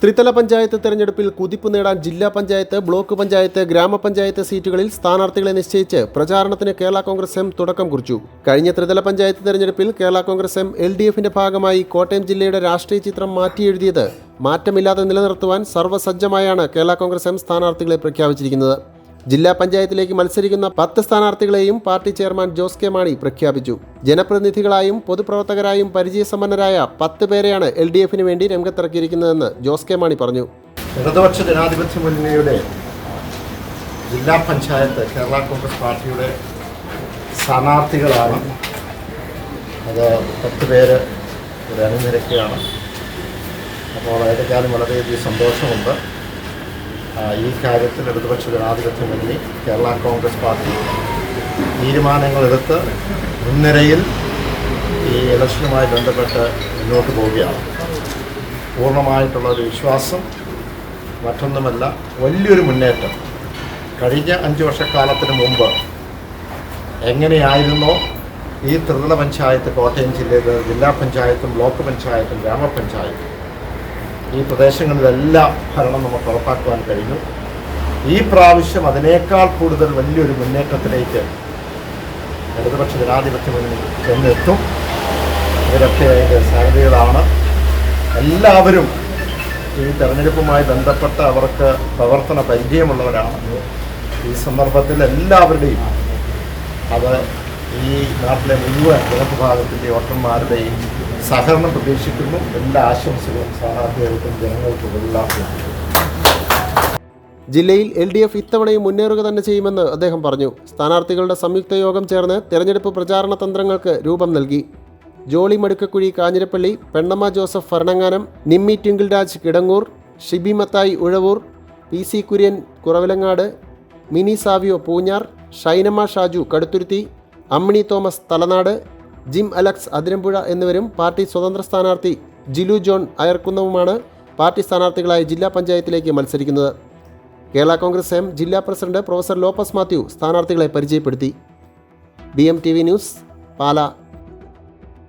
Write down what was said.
ത്രിതല പഞ്ചായത്ത് തെരഞ്ഞെടുപ്പിൽ കുതിപ്പ് നേടാൻ ജില്ലാ പഞ്ചായത്ത് ബ്ലോക്ക് പഞ്ചായത്ത് ഗ്രാമപഞ്ചായത്ത് സീറ്റുകളിൽ സ്ഥാനാർത്ഥികളെ നിശ്ചയിച്ച് പ്രചാരണത്തിന് കേരള കോൺഗ്രസ് എം തുടക്കം കുറിച്ചു. കഴിഞ്ഞ ത്രിതല പഞ്ചായത്ത് തെരഞ്ഞെടുപ്പിൽ Kerala Congress M L D എഫിന്റെ ഭാഗമായി കോട്ടയം ജില്ലയുടെ രാഷ്ട്രീയ ചിത്രം മാറ്റിയെഴുതിയത്. മാറ്റമില്ലാതെ നിലനിർത്തുവാൻ സർവസജ്ജമായാണ് കേരള കോൺഗ്രസ് എം സ്ഥാനാർത്ഥികളെ പ്രഖ്യാപിച്ചിരിക്കുന്നത്. ജില്ലാ പഞ്ചായത്തിലേക്ക് മത്സരിക്കുന്ന പത്ത് സ്ഥാനാർത്ഥികളെയും party chairman Jose K Mani പ്രഖ്യാപിച്ചു. ജനപ്രതിനിധികളായും പൊതുപ്രവർത്തകരായും പരിചയസമ്പന്നരായ പത്ത് പേരെയാണ് എൽ ഡി എഫിന് വേണ്ടി രംഗത്തിറക്കിയിരിക്കുന്നതെന്ന് ജോസ് കെ മാണി പറഞ്ഞു. ഇടതുപക്ഷ ജനാധിപത്യ മുന്നണിയുടെ ജില്ലാ പഞ്ചായത്ത് കേരള കോൺഗ്രസ് പാർട്ടിയുടെ സ്ഥാനാർത്ഥികളാണ്. അത് പത്ത് പേര് ഒരു അണിനിരക്കുകയാണ്. അപ്പോൾ ഏതെക്കാലം വളരെയധികം സന്തോഷമുണ്ട്. ഈ കാര്യത്തിൽ ഇടതുപക്ഷ ജനാധിപത്യ കേരള കോൺഗ്രസ് പാർട്ടി തീരുമാനങ്ങളെടുത്ത് മുൻനിരയിൽ ഈ ഇലക്ഷനുമായി ബന്ധപ്പെട്ട് മുന്നോട്ട് പോവുകയാണ്. പൂർണമായിട്ടുള്ള ഒരു വിശ്വാസം മറ്റൊന്നുമല്ല വലിയൊരു മുന്നേറ്റം. കഴിഞ്ഞ അഞ്ച് വർഷക്കാലത്തിന് മുമ്പ് എങ്ങനെയായിരുന്നോ ഈ ത്രിതല പഞ്ചായത്ത് കോട്ടയം ജില്ലയിൽ ജില്ലാ പഞ്ചായത്തും ബ്ലോക്ക് പഞ്ചായത്തും ഗ്രാമപഞ്ചായത്തും ഈ പ്രദേശങ്ങളിലെല്ലാം ഭരണം നമുക്ക് ഉറപ്പാക്കുവാൻ കഴിഞ്ഞു. ഈ പ്രാവശ്യം അതിനേക്കാൾ കൂടുതൽ വലിയൊരു മുന്നേറ്റത്തിലേക്ക് ഇടതുപക്ഷ ജനാധിപത്യ മുന്നണി ചെന്നെത്തും. ഇവരൊക്കെ അതിന്റെ സാധ്യതകളാണ് എല്ലാവരും ഈ തെരഞ്ഞെടുപ്പുമായി ബന്ധപ്പെട്ട് അവർക്ക് പ്രവർത്തന പരിചയമുള്ളവരാണ്. ഈ സന്ദർഭത്തിൽ എല്ലാവരുടെയും അത് ഈ നാട്ടിലെ മുഴുവൻ ജനവിഭാഗത്തിന്റെ വോട്ടർമാരുടെയും സഹകരണം പ്രതീക്ഷിക്കുന്നു. എല്ലാ ആശംസകളും സ്ഥാനാർത്ഥികൾക്കും ജനങ്ങൾക്കും എല്ലാം ജില്ലയിൽ എൽ ഡി എഫ് ഇത്തവണയും മുന്നേറുക തന്നെ ചെയ്യുമെന്ന് അദ്ദേഹം പറഞ്ഞു. സ്ഥാനാർത്ഥികളുടെ സംയുക്ത യോഗം ചേർന്ന് തെരഞ്ഞെടുപ്പ് പ്രചാരണ തന്ത്രങ്ങൾക്ക് രൂപം നൽകി. ജോളി മടുക്കക്കുഴി കാഞ്ഞിരപ്പള്ളി പെണ്ണമ്മ ജോസഫ് ഭരണങ്ങാനം നിമ്മി ട്വിങ്കിൾ രാജ് കിടങ്ങൂർ ഷിബി മത്തായി ഉഴവൂർ പി സി കുര്യൻ കുറവിലങ്ങാട് മിനി സാവിയോ പൂഞ്ഞാർ ഷൈനമ്മ ഷാജു കടുത്തുരുത്തി അമ്മിണി തോമസ് തലനാട് ജിം അലക്സ് അതിരമ്പുഴ എന്നിവരും പാർട്ടി സ്വതന്ത്ര സ്ഥാനാർത്ഥി ജിലു ജോൺ അയർക്കുന്നവുമാണ് പാർട്ടി സ്ഥാനാർത്ഥികളായി ജില്ലാ പഞ്ചായത്തിലേക്ക് മത്സരിക്കുന്നത്. കേരള കോൺഗ്രസ് എം ജില്ലാ പ്രസിഡന്റ് പ്രൊഫസർ ലോപ്പസ് മാത്യു സ്ഥാനാർത്ഥികളെ പരിചയപ്പെടുത്തി. B M T V news Pala.